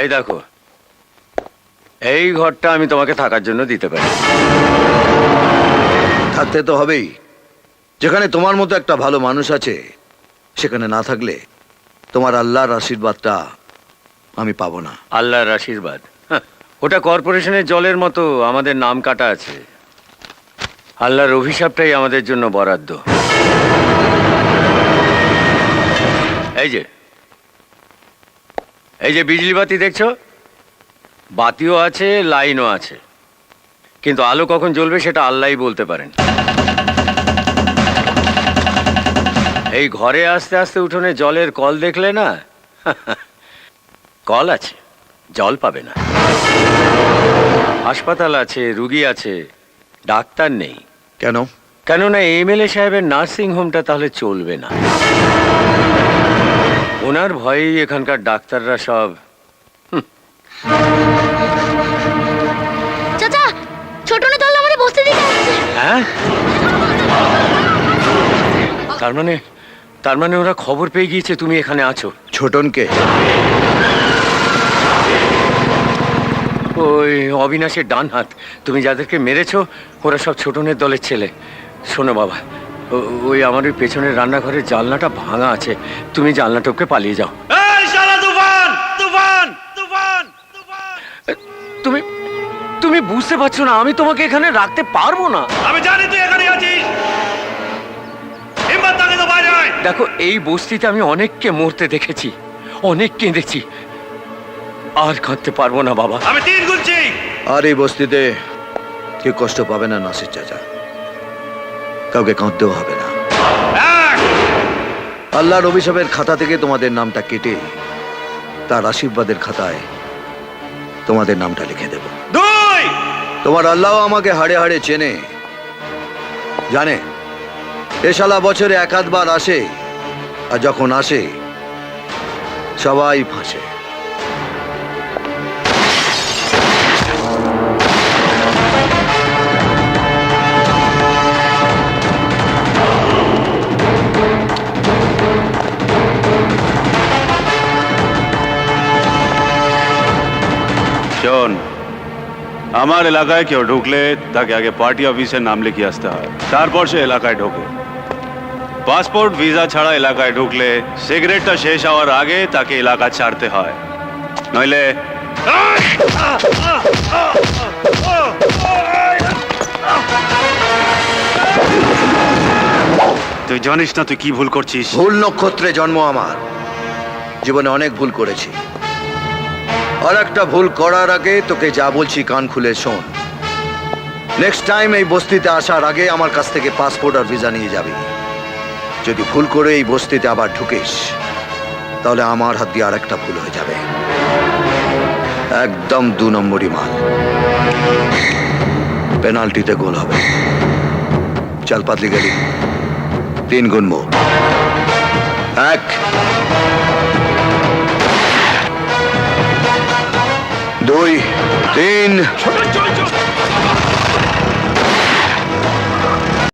এই দেখো এই ঘরটা আমি তোমাকে থাকার জন্য দিতে পারি। থাকতে তো হবেই। যেখানে তোমার মতো একটা ভালো মানুষ আছে সেখানে না থাকলে তোমার আল্লাহর আশীর্বাদটা আমি পাবো না। আল্লাহর আশীর্বাদ। ওটা কর্পোরেশনের জলের মতো আমাদের নাম কাটা আছে। আল্লাহর অভিশাপটাই আমাদের জন্য বরাদ্দ। এই যে এই যে বিজলি বাতি দেখছ? বাতিও আছে লাইনও আছে। কিন্তু আলো কখন জ্বলবে সেটা আল্লাহই বলতে পারেন। এই ঘরে আস্তে আস্তে উঠোনে জলের কল দেখলে না কল আছে জল পাবে না। হাসপাতাল আছে রুগী আছে ডাক্তার নেই। কেন? কেননা এমএলএ সাহেবের নার্সিং হোমটা তাহলে চলবে না। ওনার ভয়েই এখানকার ডাক্তাররা সব। চাচা ছোট না তাহলে আমাদের বসতে দিতে আসছে হ্যাঁ? তার মানে তার মানে ওরা খবর পেয়ে গিয়েছে তুমি এখানে আছো। ছোটনকে? ওই অবিনাশের ডান হাত তুমি যাদেরকে মেরেছো ওরা সব ছোটনের দলের ছেলে। শোনো বাবা ওই আমার ওই পেছনের রান্নাঘরের জানলাটা ভাঙা আছে। তুমি জানলা টপকে পালিয়ে যাও। এই শালা তুফান! তুফান! তুফান! তুফান! তুমি তুমি বুঝতে পারছ না আমি তোমাকে এখানে রাখতে পারব না। আমি জানি তুই এখানে আছিস। হিম্মত থাকে তো বাইরে আয় দেখো এই বস্তিতে আমি অনেককে মরতে দেখেছি অনেক কেঁদেছি। আর কাঁদতে পারব না বাবা। আমি তিন গুনছি। আর এই বস্তিতে কেউ কষ্ট পাবে না নাসির চাচা। কাউকে কাঁদতেও হবে না। আল্লাহর অভিশাপের খাতা থেকে তোমাদের নামটা কেটে তার আশীর্বাদের খাতায় তোমাদের নামটা লিখে দেব। দুই। তোমার আল্লাহ আমাকে হাড়ে হাড়ে চেনে। জানে এ শালা বছরে এক আধবার আসে আর যখন আসে সবাই ফাঁসে। শোন আমার এলাকায় কেউ ঢুকলে তাকে আগে পার্টি অফিসের নাম লিখে আসতে হয়। তারপর সে এলাকায় ঢোকে। পাসপোর্ট ভিসা ছাড়া এলাকায় ঢুকলে সিগারেটটা শেষ হওয়ার আগে তাকে এলাকা ছাড়তে হয়। নইলে তুই জানিস না তুই কি ভুল করছিস? ভুল নক্ষত্রে জন্ম আমার। জীবনে অনেক ভুল করেছি। আর একটা ভুল করার আগে তোকে যা বলছি কান খুলে শোন। নেক্সট টাইম এই বস্তিতে আসার আগে আমার কাছ থেকে পাসপোর্ট আর ভিসা নিয়ে যাবি। যদি ভুল করে এই বস্তিতে আবার ঢুকিস, তাহলে আমার হাত দিয়ে আর একটা ভুল হয়ে যাবে। একদম দু নম্বরই মাল। পেনাল্টিতে গোল হবে। চাল পাতলি গেলি। তিন গুনবো এক। দুই তিন।